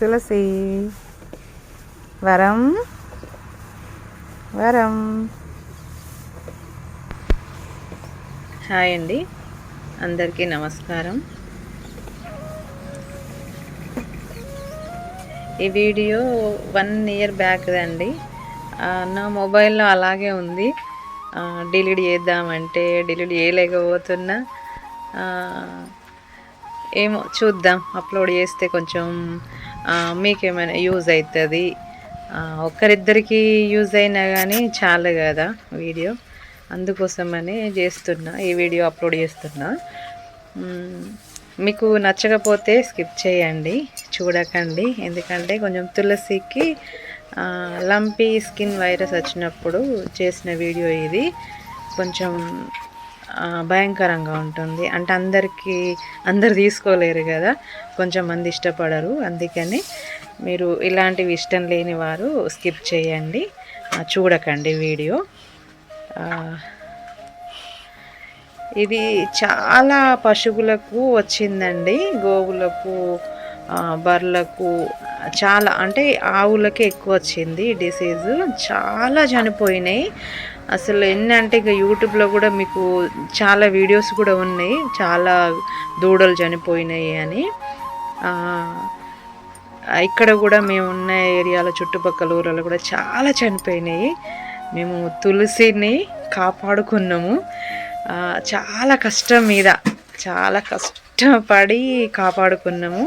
తులసి. వరం. వరం. హాయ్ అండి. అందరికీ నమస్కారం. ఈ వీడియో వన్ ఇయర్ బ్యాక్ అండి నా మొబైల్లో అలాగే ఉంది. డిలీట్ చేద్దామంటే డిలీట్ చేయలేకపోతున్నా. ఏమో చూద్దాం. అప్లోడ్ చేస్తే కొంచెం మీకేమైనా యూజ్ అవుతుంది ఒక్కరిద్దరికి యూజ్ అయినా కానీ చాలు కదా వీడియో. అందుకోసమని చేస్తున్నా ఈ వీడియో అప్లోడ్ చేస్తున్నా. మీకు నచ్చకపోతే స్కిప్ చేయండి చూడకండి. ఎందుకంటే కొంచెం తులసికి లంపీ స్కిన్ వైరస్ వచ్చినప్పుడు చేసిన వీడియో ఇది. కొంచెం భయంకరంగా ఉంటుంది. అంటే అందరికీ అందరు తీసుకోలేరు కదా. కొంచెం మంది ఇష్టపడరు. అందుకని మీరు ఇలాంటివి ఇష్టం లేని వారు స్కిప్ చేయండి. చూడకండి వీడియో. ఇది చాలా పశువులకు వచ్చిందండి. గోవులకు బర్లకు బర్రెలకు చాలా అంటే ఆవులకే ఎక్కువ వచ్చింది డిసీజు. చాలా చనిపోయినాయి. అసలు ఎన్ని అంటే ఇక యూట్యూబ్లో కూడా మీకు చాలా వీడియోస్ కూడా ఉన్నాయి. చాలా దూడలు చనిపోయినాయి అని. ఇక్కడ కూడా మేము ఉన్న ఏరియాలో చుట్టుపక్కల ఊర్లలో కూడా చాలా చనిపోయినాయి. మేము తులసిని కాపాడుకున్నాము. చాలా కష్టం మీద చాలా కష్టపడి కాపాడుకున్నాము.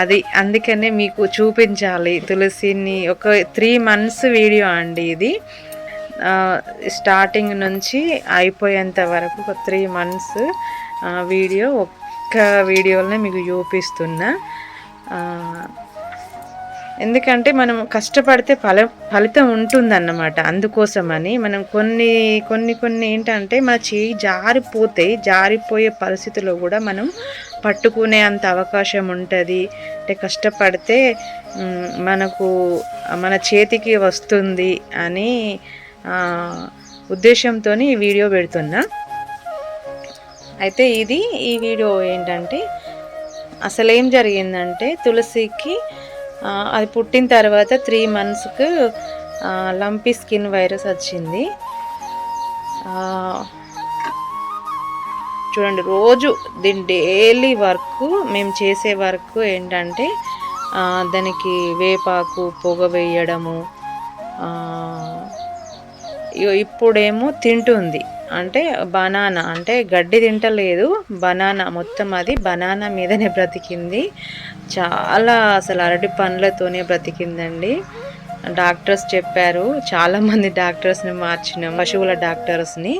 అది అందుకనే మీకు చూపించాలి. తులసిని ఒక త్రీ మంత్స్ వీడియో అండి ఇది. స్టార్టింగ్ నుంచి అయిపోయేంత వరకు ఒక త్రీ మంత్స్ వీడియో ఒక్క వీడియోలోనే మీకు చూపిస్తున్నా. ఎందుకంటే మనం కష్టపడితే ఫల ఫలితం ఉంటుందన్నమాట అందుకోసమని. మనం కొన్ని కొన్ని కొన్ని ఏంటంటే మన చేయి జారిపోతాయి జారిపోయే పరిస్థితిలో కూడా మనం పట్టుకునే అంత అవకాశం ఉంటుంది. అంటే కష్టపడితే మనకు మన చేతికి వస్తుంది అని ఉద్దేశంతో ఈ వీడియో పెడుతున్నా. అయితే ఇది ఈ వీడియో ఏంటంటే అసలు ఏం జరిగిందంటే తులసికి అది పుట్టిన తర్వాత త్రీ మంత్స్కి లంపీ స్కిన్ వైరస్ వచ్చింది. చూడండి రోజు దీని డైలీ వర్క్ మేము చేసే వర్క్ ఏంటంటే దానికి వేపాకు పొగ వేయడము ఇగో ఇప్పుడేమో తింటుంది. అంటే బనానా అంటే గడ్డి తింటలేదు బనానా మొత్తం అది బనానా మీదనే బ్రతికింది. చాలా అసలు అరటి పండ్లతోనే బ్రతికిందండి. డాక్టర్స్ చెప్పారు చాలామంది డాక్టర్స్ని మార్చిన పశువుల డాక్టర్స్ని.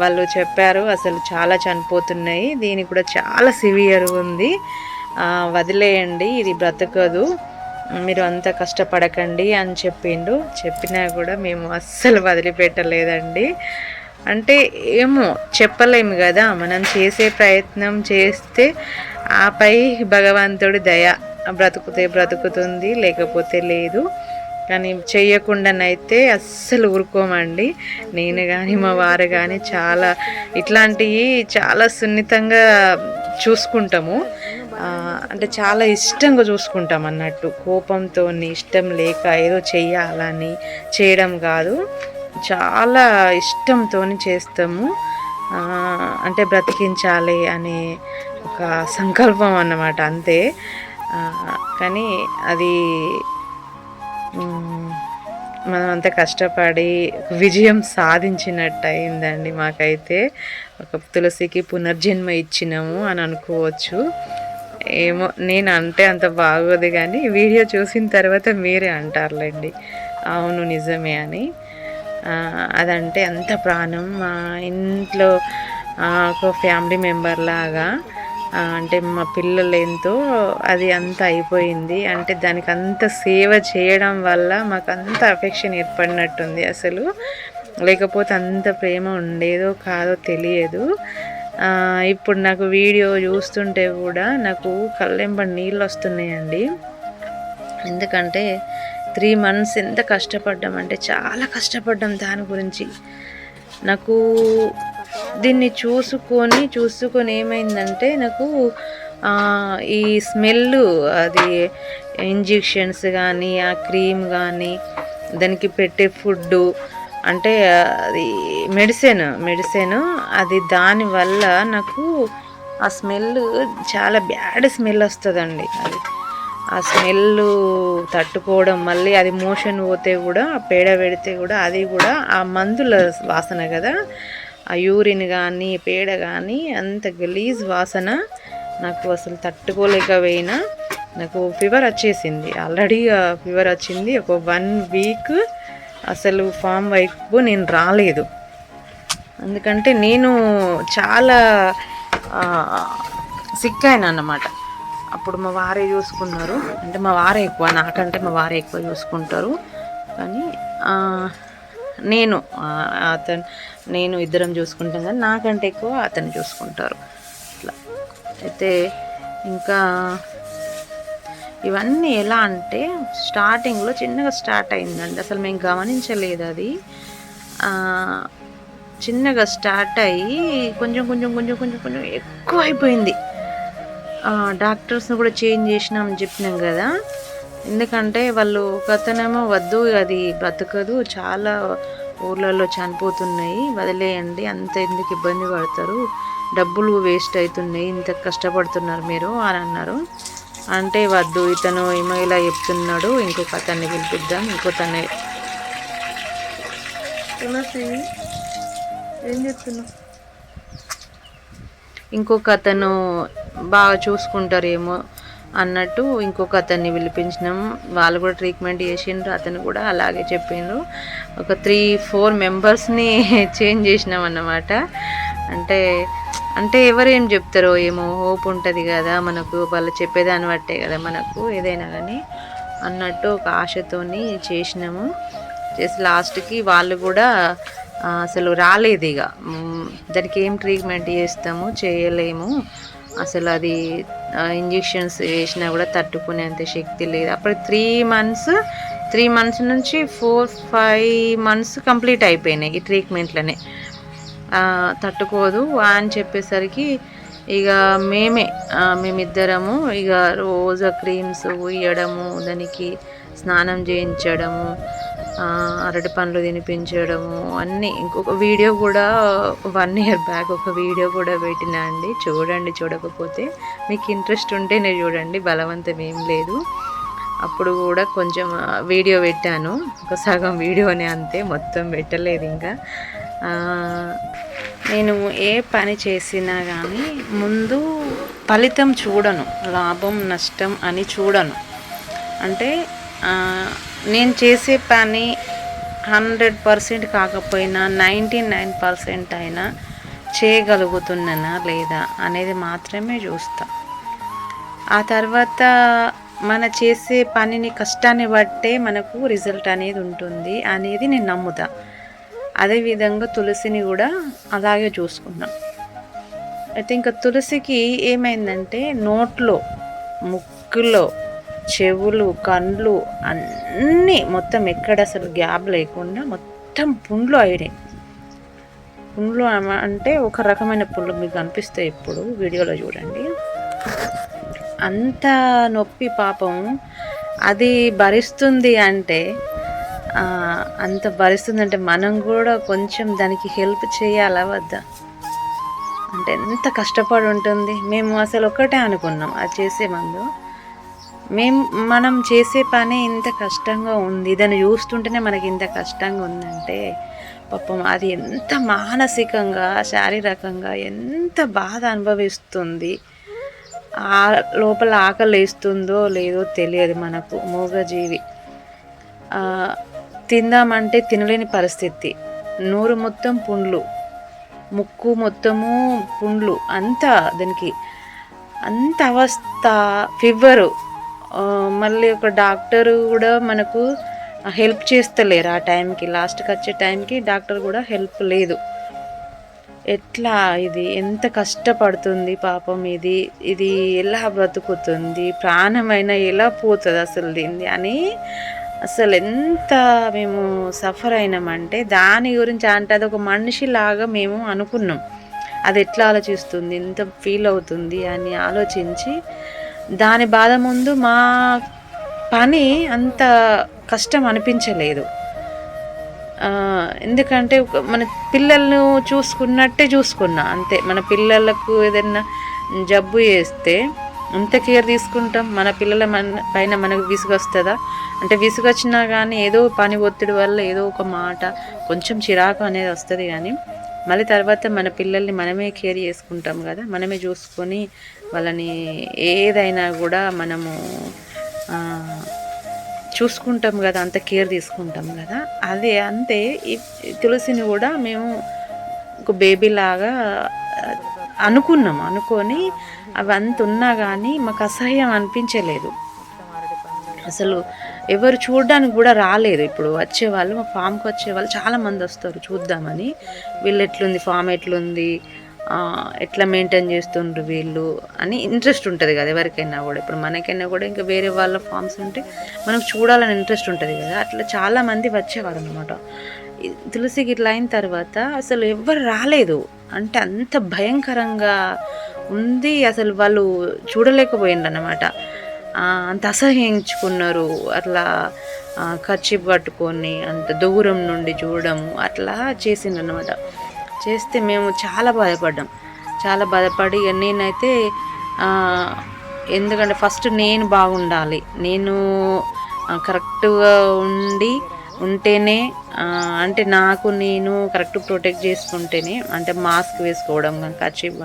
వాళ్ళు చెప్పారు అసలు చాలా చనిపోతున్నాయి. దీని కూడా చాలా సివియర్ ఉంది. వదిలేయండి ఇది బ్రతకదు. మీరు అంత కష్టపడకండి అని చెప్పిండు. చెప్పినా కూడా మేము అస్సలు వదిలిపెట్టలేదండి. అంటే ఏమో చెప్పలేము కదా. మనం చేసే ప్రయత్నం చేస్తే ఆపై భగవంతుడి దయ బ్రతుకుతే బ్రతుకుతుంది లేకపోతే లేదు. కానీ చేయకుండానైతే అస్సలు ఊరుకోమండి. నేను కానీ మా వారు కానీ చాలా ఇట్లాంటివి చాలా సున్నితంగా చూసుకుంటాము. అంటే చాలా ఇష్టంగా చూసుకుంటాం అన్నట్టు. కోపంతో ఇష్టం లేక ఏదో చెయ్యాలని చేయడం కాదు. చాలా ఇష్టంతో చేస్తాము. అంటే బ్రతికించాలి అనే ఒక సంకల్పం అన్నమాట అంతే. కానీ అది మనం అంత కష్టపడి విజయం సాధించినట్టు అయిందండి మాకైతే. ఒక తులసికి పునర్జన్మ ఇచ్చినాము అని అనుకోవచ్చు. ఏమో నేను అంటే అంత బాగోదు కానీ వీడియో చూసిన తర్వాత మీరే అంటారులేండి. అవును నిజమే అని. అదంటే అంత ప్రాణం మా ఇంట్లో ఒక ఫ్యామిలీ మెంబర్ లాగా అంటే మా పిల్లలు ఎంతో అది అంత అయిపోయింది. అంటే దానికి అంత సేవ చేయడం వల్ల మాకు అంత అఫెక్షన్ ఏర్పడినట్టుంది అసలు. లేకపోతే అంత ప్రేమ ఉండేదో కాదో తెలియదు. ఇప్పుడు నాకు వీడియో చూస్తుంటే కూడా నాకు కళ్ళెంబడి నీళ్ళు వస్తున్నాయండి ఎందుకంటే త్రీ మంత్స్ ఎంత కష్టపడ్డాం అంటే చాలా కష్టపడ్డాం దాని గురించి. నాకు దీన్ని చూసుకొని చూసుకొని ఏమైందంటే నాకు ఈ స్మెల్ అది ఇంజెక్షన్స్ కానీ ఆ క్రీమ్ కానీ దానికి పెట్టే ఫుడ్డు అంటే అది మెడిసిన్ మెడిసిన్ అది దానివల్ల నాకు ఆ స్మెల్ చాలా బ్యాడ్ స్మెల్ వస్తుందండి. అది ఆ స్మెల్ తట్టుకోవడం మళ్ళీ అది మోషన్ పోతే కూడా పేడ పెడితే కూడా అది కూడా ఆ మందుల వాసన కదా. ఆ యూరిన్ కానీ పేడ కానీ అంత గలీజ్ వాసన నాకు అసలు తట్టుకోలేకపోయినా నాకు ఫీవర్ వచ్చేసింది. ఆల్రెడీ ఫీవర్ వచ్చింది. ఒక వన్ వీక్ అసలు ఫామ్ వైపు నేను రాలేదు. ఎందుకంటే నేను చాలా సిక్ అయినా అన్నమాట. అప్పుడు మా వారే చూసుకున్నారు. అంటే మా వారే ఎక్కువ. నాకంటే మా వారే ఎక్కువ చూసుకుంటారు. కానీ నేను అతను నేను ఇద్దరం చూసుకుంటాం కానీ నాకంటే ఎక్కువ అతను చూసుకుంటారు. అట్లా. అయితే ఇంకా ఇవన్నీ ఎలా అంటే స్టార్టింగ్లో చిన్నగా స్టార్ట్ అయిందండి. అసలు మేము గమనించలేదు అది. చిన్నగా స్టార్ట్ అయ్యి కొంచెం కొంచెం కొంచెం కొంచెం కొంచెం ఎక్కువ అయిపోయింది. డాక్టర్స్ని కూడా చేంజ్ చేసినామని చెప్పినాం కదా. ఎందుకంటే వాళ్ళు ఒకతనేమో వద్దు అది బ్రతకదు చాలా ఊర్లలో చనిపోతున్నాయి. వదిలేయండి అంత ఎందుకు ఇబ్బంది పడతారు? డబ్బులు వేస్ట్ అవుతున్నాయి ఇంత కష్టపడుతున్నారు మీరు అని అన్నారు. అంటే వద్దు ఇతను ఏమో ఇలా చెప్తున్నాడు. ఇంకొక అతన్ని పిలిపిద్దాం ఏం చెప్తున్నావు ఇంకొక అతను బాగా చూసుకుంటారేమో. అన్నట్టు ఇంకొక అతన్ని పిలిపించినాం. వాళ్ళు కూడా ట్రీట్మెంట్ చేసిండ్రు. అతను కూడా అలాగే చెప్పిండ్రు. ఒక త్రీ ఫోర్ మెంబర్స్ని చేంజ్ చేసినాం అన్నమాట. అంటే అంటే ఎవరేం చెప్తారో ఏమో హోప్ ఉంటుంది కదా మనకు. వాళ్ళు చెప్పేదాన్ని బట్టే కదా మనకు ఏదైనా కానీ. అన్నట్టు ఒక ఆశతోని చేసినాము. చేసి లాస్ట్కి వాళ్ళు కూడా అసలు రాలేదు ఇక దానికి ఏం ట్రీట్మెంట్ చేస్తాము చేయలేము. అసలు అది ఇంజెక్షన్స్ వేసినా కూడా తట్టుకునేంత శక్తి లేదు. అప్పుడు త్రీ మంత్స్ త్రీ మంత్స్ నుంచి ఫోర్ ఫైవ్ మంత్స్ కంప్లీట్ అయిపోయినాయి ఈ ట్రీట్మెంట్లనే. తట్టుకోదు అని చెప్పేసరికి ఇక మేమే మేమిద్దరము ఇక రోజు క్రీమ్స్ ఇవ్వడము దానికి స్నానం చేయించడము అరటి పండ్లు తినిపించడము అన్నీ. ఇంకొక వీడియో కూడా వన్ ఇయర్ బ్యాక్ ఒక వీడియో కూడా పెట్టినా అండి. చూడండి చూడకపోతే మీకు ఇంట్రెస్ట్ ఉంటేనే చూడండి. బలవంతం ఏం లేదు. అప్పుడు కూడా కొంచెం వీడియో పెట్టాను. ఒక సగం వీడియోనే అంతే మొత్తం పెట్టలేదు ఇంకా. నేను ఏ పని చేసినా కానీ ముందు ఫలితం చూడను. లాభం నష్టం అని చూడను. అంటే నేను చేసే పని హండ్రెడ్ పర్సెంట్ కాకపోయినా నైంటీ నైన్ పర్సెంట్ అయినా చేయగలుగుతున్నానా లేదా అనేది మాత్రమే చూస్తా. ఆ తర్వాత మన చేసే పనిని కష్టాన్ని బట్టే మనకు రిజల్ట్ అనేది ఉంటుంది అనేది నేను నమ్ముతా. అదేవిధంగా తులసిని కూడా అలాగే చూసుకున్నాం. అయితే ఇంకా తులసికి ఏమైందంటే నోట్లో ముక్కులో చెవులు కండ్లు అన్నీ మొత్తం ఎక్కడ అసలు గ్యాప్ లేకుండా మొత్తం పుండ్లు అయినాయి. పుండ్లు అంటే ఒక రకమైన పుండ్లు మీకు కనిపిస్తాయి ఇప్పుడు వీడియోలో చూడండి. అంత నొప్పి పాపం. అది భరిస్తుంది అంటే అంత భరిస్తుంది అంటే మనం కూడా కొంచెం దానికి హెల్ప్ చేయాలా వద్దా? అంటే ఎంత కష్టపడి ఉంటుంది. మేము అసలు ఒక్కటే అనుకున్నాం. అది చేసే ముందు. మేము మనం చేసే పని ఇంత కష్టంగా ఉంది. దాన్ని చూస్తుంటేనే మనకి ఇంత కష్టంగా ఉందంటే పాపం అది ఎంత మానసికంగా శారీరకంగా ఎంత బాధ అనుభవిస్తుంది. ఆ లోపల ఆకలి వేస్తుందో లేదో తెలియదు మనకు మూగజీవి. తిందామంటే తినలేని పరిస్థితి. నోరు మొత్తం పుండ్లు. ముక్కు మొత్తము పుండ్లు. అంతా దానికి అంత అవస్థ ఫీవరు. మళ్ళీ ఒక డాక్టర్ కూడా మనకు హెల్ప్ చేస్తలేరు ఆ టైంకి లాస్ట్కి వచ్చే టైంకి డాక్టర్ కూడా హెల్ప్ లేదు. ఎట్లా ఇది? ఎంత కష్టపడుతుంది పాపం ఇది? ఇది ఎలా బ్రతుకుతుంది? ప్రాణమైన ఎలా పోతుంది అసలు దీన్ని అని అసలు ఎంత మేము సఫర్ అయినామంటే దాని గురించి అంటే అది ఒక మనిషిలాగా మేము అనుకున్నాం. అది ఎట్లా ఆలోచిస్తుంది? ఎంత ఫీల్ అవుతుంది అని ఆలోచించి దాని బాధ ముందు మా పని అంత కష్టం అనిపించలేదు. ఎందుకంటే మన పిల్లలను చూసుకున్నట్టే చూసుకున్నా అంతే. మన పిల్లలకు ఏదైనా జబ్బు చేస్తే ఎంత కేర్ తీసుకుంటాం? మన పిల్లల మన పైన మనకు విసుగొస్తుందా? అంటే విసుగొచ్చినా కానీ ఏదో పని ఒత్తిడి వల్ల ఏదో ఒక మాట కొంచెం చిరాకు అనేది వస్తుంది కానీ మళ్ళీ తర్వాత మన పిల్లల్ని మనమే కేర్ చేసుకుంటాం కదా. మనమే చూసుకొని వాళ్ళని ఏదైనా కూడా మనము చూసుకుంటాం కదా అంత కేర్ తీసుకుంటాం కదా. అదే అంతే. ఈ తులసిని కూడా మేము ఒక బేబీ లాగా అనుకున్నాం. అనుకొని అవి అంత ఉన్నా కానీ మాకు అసహ్యం అనిపించలేదు. అసలు ఎవరు చూడడానికి కూడా రాలేదు. ఇప్పుడు వచ్చేవాళ్ళు మా ఫామ్కి వచ్చేవాళ్ళు చాలా మంది వస్తారు చూద్దామని. వీళ్ళు ఎట్లుంది ఫామ్ ఎట్లుంది ఎట్లా మెయింటైన్ చేస్తుండ్రు వీళ్ళు అని ఇంట్రెస్ట్ ఉంటుంది కదా ఎవరికైనా కూడా. ఇప్పుడు మనకైనా కూడా ఇంకా వేరే వాళ్ళ ఫామ్స్ ఉంటే మనకు చూడాలని ఇంట్రెస్ట్ ఉంటుంది కదా. అట్లా చాలామంది వచ్చేవారు అనమాట తులసికి ఇట్లా అయిన తర్వాత అసలు ఎవ్వరు రాలేదు. అంటే అంత భయంకరంగా ఉంది. అసలు వాళ్ళు చూడలేకపోయిండ్రు అనమాట అంత అసహ్యించుకున్నారు. అట్లా ఖర్చు పట్టుకొని అంత దూరం నుండి చూడము అట్లా చేసిండనమాట చేస్తే మేము చాలా బాధపడ్డాం. చాలా బాధపడి నేనైతే ఎందుకంటే ఫస్ట్ నేను బాగుండాలి. నేను కరెక్ట్గా ఉండి ఉంటేనే అంటే నాకు నేను కరెక్ట్ ప్రొటెక్ట్ చేసుకుంటేనే అంటే మాస్క్ వేసుకోవడం కానీ కర్చీఫ్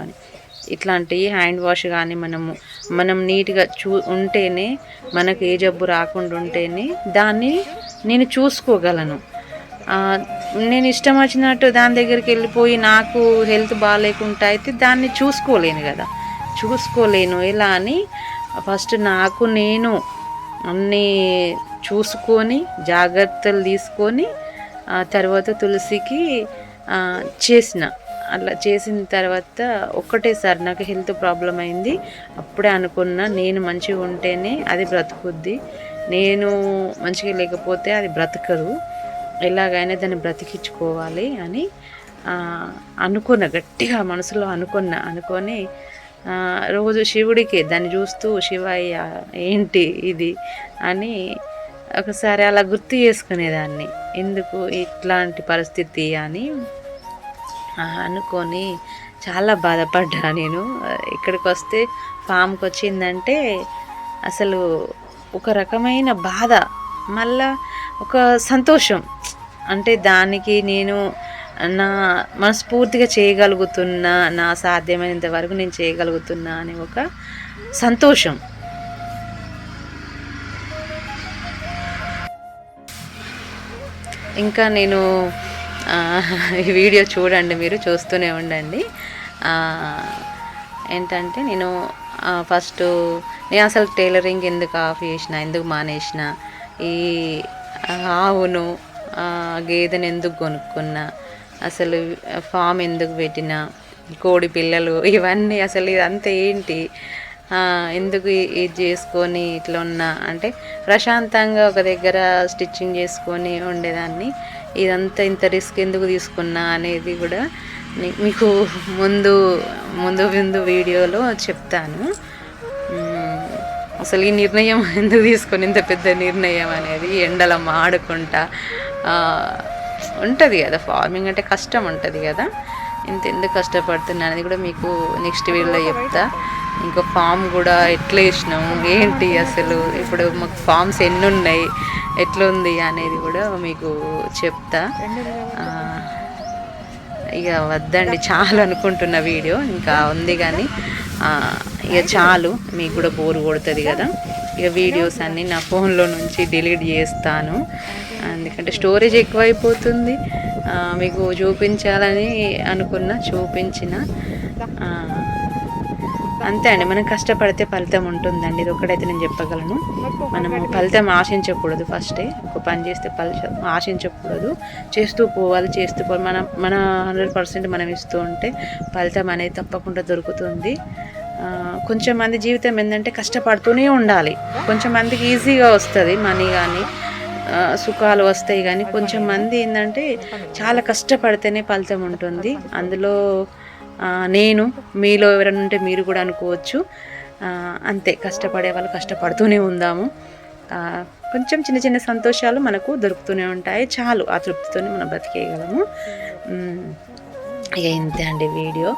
ఇట్లాంటి ఇట్లాంటివి హ్యాండ్ వాష్ కానీ మనము మనం నీట్గా చూ ఉంటేనే మనకు ఏ జబ్బు రాకుండా ఉంటేనే దాన్ని నేను చూసుకోగలను. నేను ఇష్టం వచ్చినట్టు దాని దగ్గరికి వెళ్ళిపోయి నాకు హెల్త్ బాగాలేకుండా అయితే దాన్ని చూసుకోలేను కదా. చూసుకోలేను. ఎలా అని ఫస్ట్ నాకు నేను అన్నీ చూసుకొని జాగ్రత్తలు తీసుకొని తర్వాత తులసికి చేసిన. అలా చేసిన తర్వాత ఒక్కటేసారి నాకు హెల్త్ ప్రాబ్లం అయింది. అప్పుడే అనుకున్నా నేను మంచిగా ఉంటేనే అది బ్రతుకుద్ది. నేను మంచిగా లేకపోతే అది బ్రతకదు ఎలాగైనా దాన్ని బ్రతికించుకోవాలి అని అనుకున్న గట్టిగా మనసులో అనుకున్న. అనుకొని రోజు శివుడికి దాన్ని చూస్తూ శివయ్య ఏంటి ఇది? అని ఒకసారి అలా గుర్తు చేసుకునేదాన్ని. ఎందుకు ఇట్లాంటి పరిస్థితి? అని అనుకొని చాలా బాధపడ్డా నేను. ఇక్కడికి వస్తే ఫామ్కి వచ్చిందంటే అసలు ఒక రకమైన బాధ మళ్ళా ఒక సంతోషం. అంటే దానికి నేను నా మనస్ఫూర్తిగా చేయగలుగుతున్నా నా సాధ్యమైనంత వరకు నేను చేయగలుగుతున్నా అనే ఒక సంతోషం. ఇంకా నేను ఈ వీడియో చూడండి మీరు చూస్తూనే ఉండండి. ఏంటంటే నేను ఫస్ట్ నేను అసలు టైలరింగ్ ఎందుకు ఆఫ్ చేసిన ఎందుకు మానేసిన ఈ ఆవును గేదెను ఎందుకు కొనుక్కున్నా అసలు ఫామ్ ఎందుకు పెట్టిన కోడి పిల్లలు ఇవన్నీ అసలు ఇదంతా ఏంటి? ఎందుకు ఇది చేసుకొని ఇట్లా ఉన్నా? అంటే ప్రశాంతంగా ఒక దగ్గర స్టిచ్చింగ్ చేసుకొని ఉండేదాన్ని. ఇదంతా ఇంత రిస్క్ ఎందుకు తీసుకున్నా అనేది కూడా మీకు ముందు ముందు ముందు వీడియోలో చెప్తాను. అసలు ఈ నిర్ణయం ఎందుకు తీసుకొని ఇంత పెద్ద నిర్ణయం అనేది ఎండల మాడుకుంటా ఉంటుంది కదా ఫార్మింగ్ అంటే కష్టం ఉంటుంది కదా. ఇంత ఎందుకు కష్టపడుతున్నా అనేది కూడా మీకు నెక్స్ట్ వీడియోలో చెప్తా. ఇంకో ఫామ్ కూడా ఎట్లా వేసినాం ఏంటి అసలు? ఇప్పుడు మాకు ఫామ్స్ ఎన్ని ఉన్నాయి ఎట్లుంది అనేది కూడా మీకు చెప్తా. ఇక వద్దండి చాలు అనుకుంటున్న వీడియో. ఇంకా ఉంది కానీ ఇక చాలు. మీకు కూడా బోర్ కొడుతుంది కదా. ఇక వీడియోస్ అన్నీ నా ఫోన్లో నుంచి డిలీట్ చేస్తాను. ఎందుకంటే స్టోరేజ్ ఎక్కువైపోతుంది. మీకు చూపించాలని అనుకున్న చూపించిన. అంతే అండి. మనం కష్టపడితే ఫలితం ఉంటుందండి. ఇది ఒక్కడైతే నేను చెప్పగలను. మనం ఫలితం ఆశించకూడదు ఫస్టే ఒక పని చేస్తే ఫలితం ఆశించకూడదు. చేస్తూ పోవాలి చేస్తూ పోవాలి. మన మన హండ్రెడ్ పర్సెంట్ మనం ఇస్తూ ఉంటే ఫలితం అనేది తప్పకుండా దొరుకుతుంది. కొంచెం మంది జీవితం ఏంటంటే కష్టపడుతూనే ఉండాలి. కొంచెం మందికి ఈజీగా వస్తుంది మనీ కానీ సుఖాలు వస్తాయి కానీ కొంచెం మంది ఏంటంటే చాలా కష్టపడితేనే ఫలితం ఉంటుంది. అందులో నేను మీలో ఎవరైనా ఉంటే మీరు కూడా అనుకోవచ్చు. అంతే కష్టపడే వాళ్ళు కష్టపడుతూనే ఉందాము. కొంచెం చిన్న చిన్న సంతోషాలు మనకు దొరుకుతూనే ఉంటాయి. చాలు ఆ తృప్తితోనే మనం బ్రతికేయగలము. ఇక ఇంతే అండి వీడియో.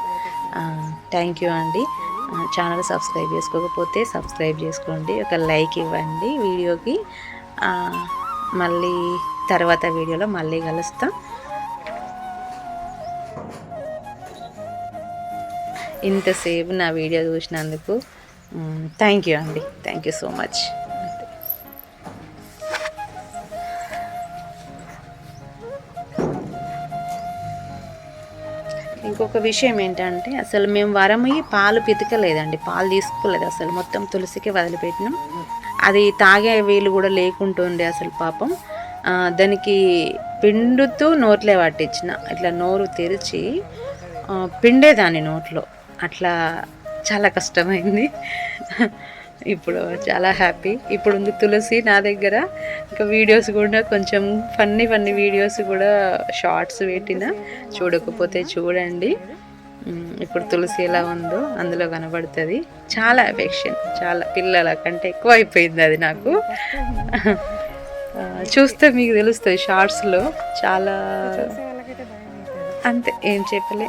థ్యాంక్ యూ అండి. ఛానల్ సబ్స్క్రైబ్ చేసుకోకపోతే సబ్స్క్రైబ్ చేసుకోండి. ఒక లైక్ ఇవ్వండి వీడియోకి. మళ్ళీ తర్వాత వీడియోలో మళ్ళీ కలుస్తాం. ఇంతసేపు నా వీడియో చూసినందుకు థ్యాంక్ యూ అండి. థ్యాంక్ యూ సో మచ్ ఇంకొక విషయం ఏంటంటే అసలు మేము వరమయ్యి పాలు పితకలేదండి. పాలు తీసుకోలేదు అసలు. మొత్తం తులసికి వదిలిపెట్టినాం. అది తాగే వీలు కూడా లేకుంటుండే అసలు పాపం. దానికి పిండుతూ నోట్లే పట్టించిన. ఇట్లా నోరు తెరిచి పిండేదాన్ని నోట్లో. అట్లా చాలా కష్టమైంది. ఇప్పుడు చాలా హ్యాపీ. ఇప్పుడు ఉంది తులసి నా దగ్గర. ఇంకా వీడియోస్ కూడా కొంచెం ఫన్నీ ఫన్నీ వీడియోస్ కూడా షార్ట్స్ పెట్టిన. చూడకపోతే చూడండి. ఇప్పుడు తులసి ఎలా ఉందో అందులో కనబడుతుంది. చాలా అఫెక్షన్ చాలా పిల్లల కంటే ఎక్కువ అయిపోయింది అది నాకు. చూస్తే మీకు తెలుస్తుంది షార్ట్స్లో చాలా అంతే ఏం చెప్పలే.